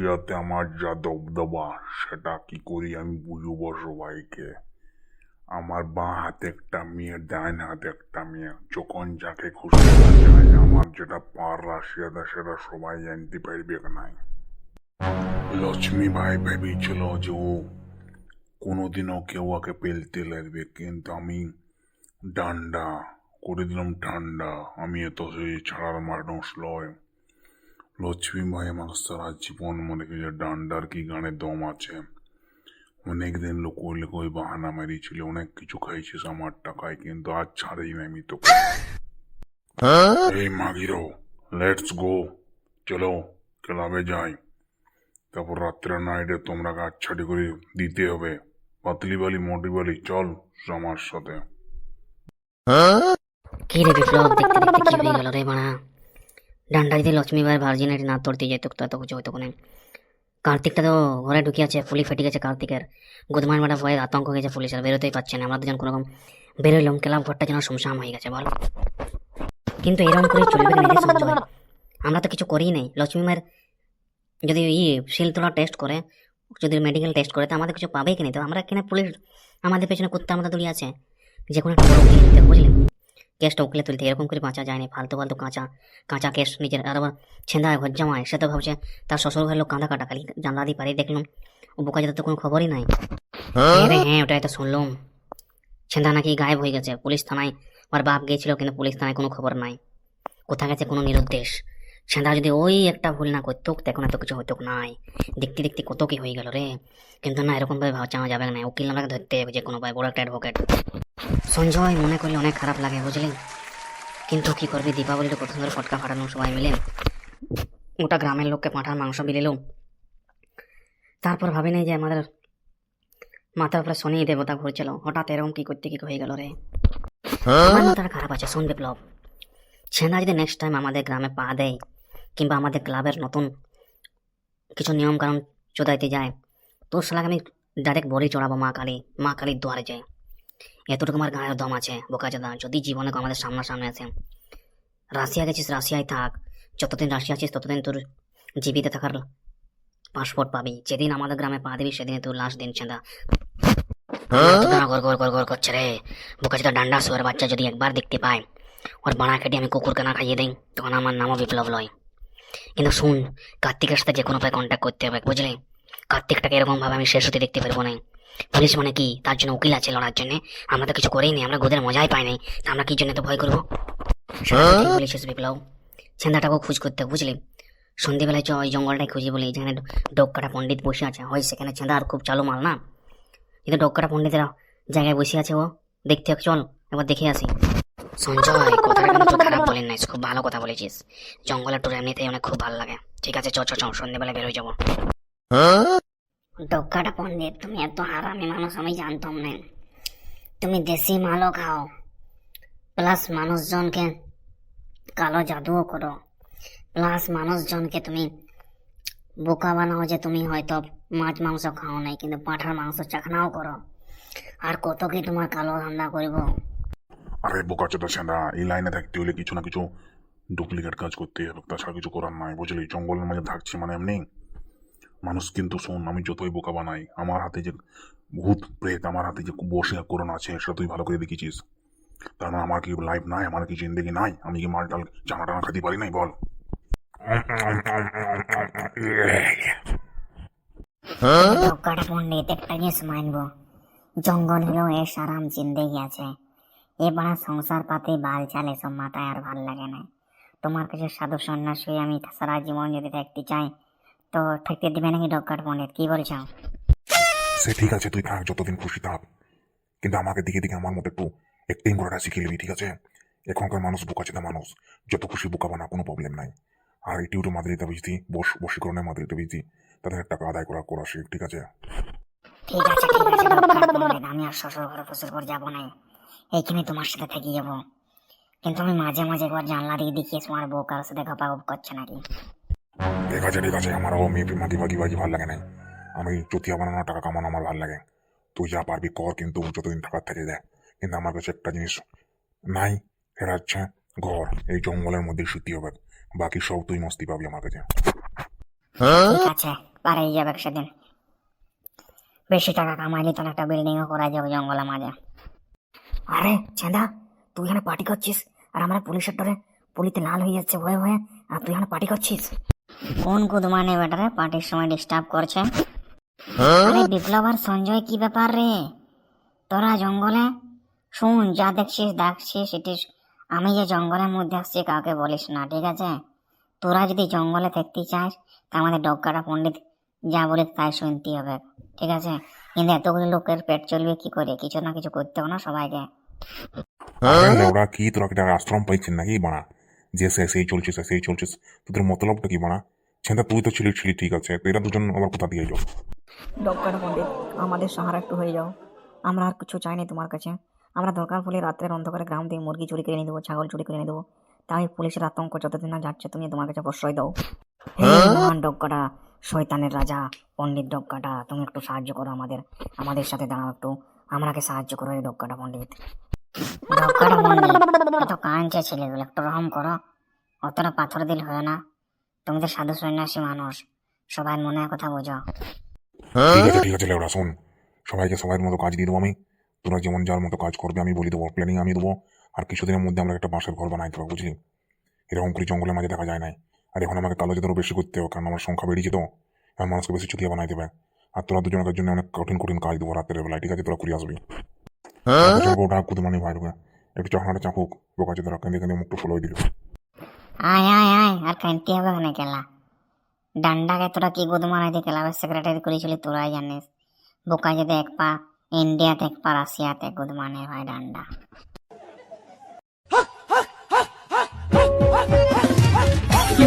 রাশিয়াতে আমার যা দবদবা সেটা কি করি আমি বুঝব সবাইকে? আমার বাঁ হাতে একটা মেয়ে, ডান হাতে একটা মেয়ে। যখন যাকে খুশি আমার যেটা পার রাশিয়াতে সেটা সবাই জানতে পারবে নাই? লক্ষ্মী ভাই ভেবেছিল যে ও কোনোদিনও কেউ ওকে পেলতে লাগবে, কিন্তু আমি ডান্ডা, করে দিলাম ঠান্ডা আমি এত সেই ছাড়ার মানুষ লয় লক্ষ্মী ভাই আমার সারা জীবন মনে করি ডান্ডার কি গানে দম আছে। অনেক দিন লোক ওই ওই বাহানা মেরেছিল, অনেক কিছু খাইছিস আমার টাকায়, কিন্তু আজ ছাড়েই না আমি তোকে। এই মাগিরো লেটস গো চলো, ক্লাবে যাই। তারপর রাত্রে নাইটে তোমরা গাছ ছাড়ি করে দিতে হবে। পাতলি বালি, মোটি বালি, চল আমার সাথে। কি রে বিপ্লব, দেখতে দেখতে কি হয়ে গেল রে ডান্ডা দিতে লক্ষ্মী ভাই ভার্জিনাটি না তোড়তে যেত তো এত কিছু হইতো কোনে। কার্তিকটা তো ঘরে ঢুকে আছে ফুলি ফেটে গেছে কার্তিকের। গুদমান মারা ভয়ে আতঙ্ক হয়ে গেছে পুলিশের, বেরোতেই পারছে না, আমরা দুজন কোনো রকম বেরোলাম ক্লাব ঘরটা যেন শুমশাম হয়ে গেছে, বল। কিন্তু এরকম করে চলবে আমরা তো কিছু করিই নাই। লক্ষ্মী মায়ের যদি ই শিল তোলা টেস্ট করে, যদি মেডিকেল টেস্ট করে, তো আমাদের কিছু পাবেই কিনা তো আমরা এখানে পুলিশ, আমাদের পেছনে কুত্তা আমাদের দড়ি আছে? যে কোনো একটা বড় কেসটা উকলে তুলতে এরকম করে বাঁচা যায়নি ফালতু ফালতু কাঁচা কাঁচা কেস নিজের আর আবার ছেঁদা ঘর জামায় সে তো ভাবছে তার শ্বশুর ঘরের লোক কাঁদা কাটা খালি জানলা দিয়ে পারি দেখলাম ও বোকা যেতে তো কোনো খবরই নাই। হ্যাঁ? হ্যাঁ ওটাই তো শুনলাম। ছেঁদা নাকি গায়েব হয়ে গেছে পুলিশ থানায় ওর বাপ গিয়েছিল কিন্তু পুলিশ থানায় কোনো খবর নাই। কোথা গেছে কোনো নিরুদ্দেশ? ছেঁদা যদি ওই একটা ভুল না করতো তখন এত কিছু হতো নাই দেখতে দেখতে কত কি হয়ে গেল রে। কিন্তু না, এরকম ভাবে ভাবছে যাবে না। উকিল আমাকে ধরতে হবে যে কোনো ভাই বড় একটা অ্যাডভোকেট সঞ্জয় মনে করলে অনেক খারাপ লাগে, বুঝলি? কিন্তু কি করবি, দীপাবলির কত সুন্দর ফটকা ফাটানো সবাই মিলে। গোটা গ্রামের লোককে পাঁঠার মাংস বিলিল। তারপর ভাবি নাই যে আমাদের মাথার উপরে শনি দেবতা ঘুরছিল। হঠাৎ এরকম কি করতে, কি হয়ে গেল রে? আমার মাথাটা খারাপ আছে শোন বিপ্লব ছেনা যদি নেক্সট টাইম আমাদের গ্রামে পা দেয় কিংবা আমাদের ক্লাবের নতুন কিছু নিয়ম কানুন চোদাইতে যায় তোর শালাকে আমি ডাইরেক্ট বড়ি চড়াবো মা কালী মা কালীর দুয়ারে যাই এতটুকু আমার গায়ের দম আছে বোকা বোকাচাদা যদি জীবনে আমাদের সামনাসামনি আছে রাশিয়া গেছিস রাশিয়ায় থাক। যতদিন রাশিয়া আছিস ততদিন তোর জীবিত থাকার পাসপোর্ট পাবি। যেদিন আমাদের গ্রামে পা দিবি সেদিন তোর লাস্ট দিন ছেঁদা গর গর গর গর করছে রে। বোকাচাদা ডান্ডা শুয়ার বাচ্চা যদি একবার দেখতে পায় ওর বানা কেটে আমি কুকুর কেনা খাইয়ে দিই তখন আমার নামও বিপ্লব লয়। কিন্তু শুন কার্তিকের সাথে যে কোনো উপায় কন্ট্যাক্ট করতে হবে বুঝলি? কার্তিকটাকে এরকম ভাবে আমি শেষ হতে দেখতে পারব না পুলিশ মানে কি তার জন্য উকিল আছে লড়ার জন্য। আমরা তো কিছু করেই নি আমরা গোদের মজাই পাই নাই। আমরা কি জন্য তো ভয় করব? তো বলেছিস বিপ্লব। ছেন্দাটাকেও খোঁজ করতে হবে, বুঝলি? সন্ধ্যেবেলায় চ ওই জঙ্গলটাই খুঁজি বলি যেখানে ডোক কাটা পণ্ডিত বসে আছে। হয় সেখানে ছেঁদা আর খুব চালু মাল না? কিন্তু ডোক কাটা পণ্ডিতেরা জায়গায় বসে আছে ও। দেখতে চল এবার দেখে আসি। সঞ্জয় বলেন নাই খুব ভালো কথা বলেছিস জঙ্গলের এমনিতেই অনেক খুব ভালো লাগে। ঠিক আছে চ চ চ সন্ধ্যেবেলা যাব। তুমি এত হারামি মানুষ, আমি জানতাম না। তুমি দেশি মালও খাও। প্লাস মানুষজনকে কালো জাদুও করো। প্লাস মানুষজনকে তুমি বোকা বানাও যে তুমি হয়তো মাছ, মাংস খাও নাই, কিন্তু পাঁঠার মাংস চাখনাও করো। আর কত কি তোমার কালো ধান্দা করব? আরে বোকা চোদা সেনা এই লাইনে থাকতে হলে কিছু না কিছু ডুপ্লিকেট কাজ করতে হবে তাছাড়া কিছু করার নাই বুঝলি? জঙ্গলের মাঝে থাকছি মানে এমনি। মানুষ কিন্তু শোন আমি যতই বোকা বানাই আমার হাতে যে ভূত প্রেত আমার হাতে যে বসে করোনা আছে সেটা তুই ভালো করে দেখেছিস। তার মানে আমার কি লাইফ নাই? আমার কি জিন্দগি নাই? আমি কি মাল টাল জানা টানা খেতে পারি নাই? বল। দক্কাটা পণ্ডিত একটা জিনিস মানব। জঙ্গল হলেও এর সারাম জিন্দেগি আছে। এবার সংসার পাতে বাল চালে সব মাথায় আর ভালো লাগে না। তোমার কাছে সাধু সন্ন্যাস হয়ে আমি সারা জীবন যদি থাকতে চাই তো থাকতে দিবে নাকি ডক্টর পণ্ডিত? কি বলছো? সে ঠিক আছে তুই থাক যতদিন খুশি থাক। কিন্তু আমাকে দিকে দিকে আমার মতো একটু অ্যাক্টিং করাটা শিখে নিবি ঠিক আছে? এখনকার মানুষ বোকা চেতা মানুষ। যত খুশি বোকা বানা কোনো প্রবলেম নাই। আর এটি উঠে মাদ্রিদা বুঝতি বস বশীকরণে মাদ্রিদা বুঝতি তাদের টাকা আদায় করা করা শিখ ঠিক আছে? ঠিক আছে আমি আর শ্বশুর ঘরে ফসুর ঘর যাব না। এইখানে তোমার সাথে থেকে যাব। কিন্তু আমি মাঝে মাঝে একবার জানলা দিকে দেখিয়ে তোমার বউ কারোর সাথে গপাগপ করছে নাকি? ঠিক আছে ঠিক আছে আমারও মেয়ে মাগি বাগি বাগি ভালো লাগে না আমি চুতিয়া বানানো টাকা কামানো আমার ভালো লাগে। তুই যা পারবি কর কিন্তু যতদিন থাকার থেকে দেয় কিন্তু আমার কাছে একটা জিনিস নাই সেটা হচ্ছে ঘর। এই জঙ্গলের মধ্যে শুতে হবে। বাকি সব তুই মস্তি পাবি আমার কাছে। ঠিক আছে পারিয়ে যাবে সেদিন। বেশি টাকা কামাইলে তো একটা বিল্ডিংও করা যাবে জঙ্গলের মাঝে। আরে ছেঁদা তুই এখানে পার্টি করছিস? আর আমরা পুলিশের ডরে পুলিতে লাল হয়ে যাচ্ছে ভয়ে ভয়ে। আর তুই এখানে পার্টি করছিস? কোন কুদমানি বেটারে পার্টির সময় ডিস্টার্ব করছে? আরে বিপ্লব আর সঞ্জয় কি ব্যাপার রে? তোরা জঙ্গলে? শুন যা দেখছিস দেখছিস এটি আমি যে জঙ্গলের মধ্যে আসছি কাউকে বলিস না ঠিক আছে? তোরা যদি জঙ্গলে থাকতে চাস তা আমাদের ডক্কাটা পণ্ডিত যা বলে তাই শুনতে হবে ঠিক আছে? কিন্তু এতগুলো লোকের পেট চলবে কি করে? কিছু না কিছু করতে হবে না সবাইকে। ওরা কি তোরা কি টাকা আশ্রম পাইছেন নাকি বানা যে সে সেই চলছিস সেই চলছিস তোদের মতলবটা কি বানা ছেন্দা তুই তো ছিলি ছিলি ঠিক আছে এরা দুজন আবার কোথা দিয়ে যাও ডক্টর পণ্ডিত আমাদের সাহারা একটু হয়ে যাও আমরা আর কিছু চাইনি তোমার কাছে আমরা দরকার পড়লে রাত্রের অন্ধকারে গ্রাম থেকে মুরগি চুরি করে নিয়ে দেবো ছাগল চুরি করে নিয়ে দেবো তাই পুলিশের আতঙ্ক যতদিন না যাচ্ছে তুমি তোমার কাছে প্রশ্রয় দাও মহান ডক্কাটা শয়তানের রাজা পণ্ডিত ডক্কাটা তুমি একটু সাহায্য করো আমাদের আমাদের সাথে দাঁড়াও একটু আমরাকে সাহায্য করো এই ডক্কাটা পণ্ডিত এত ছেলেগুলো একটু রহম করো। অতটা পাথর দিল হয় না। তুমি তো সাধু সন্ন্যাসী মানুষ সবাই মনে কথা বোঝো। ঠিক আছে ঠিক আছে লেওরা শোন। সবাইকে সবার মতো কাজ দিয়ে দেবো আমি। তোরা যেমন যার মতো কাজ করবে আমি বলে দেবো প্ল্যানিং আমি দেবো। আর কিছুদিনের মধ্যে আমরা একটা বাঁশের ঘর বানাই দেবো বুঝলি? এরকম করে জঙ্গলের মাঝে দেখা যায় নাই। আর এখন আমাকে কালো জাতেরও বেশি করতে হবে কারণ আমার সংখ্যা বেড়েছে তো। এখন মানুষকে বেশি চুতিয়া বানাই দেবে। আর তোরা দুজনের জন্য অনেক কঠিন কঠিন কাজ দেবো রাতের বেলায় ঠিক আছে? তোরা করে আসবি। ওটা কুদমানি ভাই ঢুকে একটু চকনাটা চাপুক বোকা আছে তোরা কেঁদে কেঁদে মুখটা ফুলো দিল আয় আয় আয়, আর কাঁদতে হবে ওখানে কেলা? ডান্ডাকে তোরা কি গুদমারাই দিয়ে ক্লাবের সেক্রেটারি করেছিলি তোরাই জানিস। বোকা যদি এক পা ইন্ডিয়াতে, এক পা রাশিয়াতে গুদমানে ভাই ডান্ডা। কি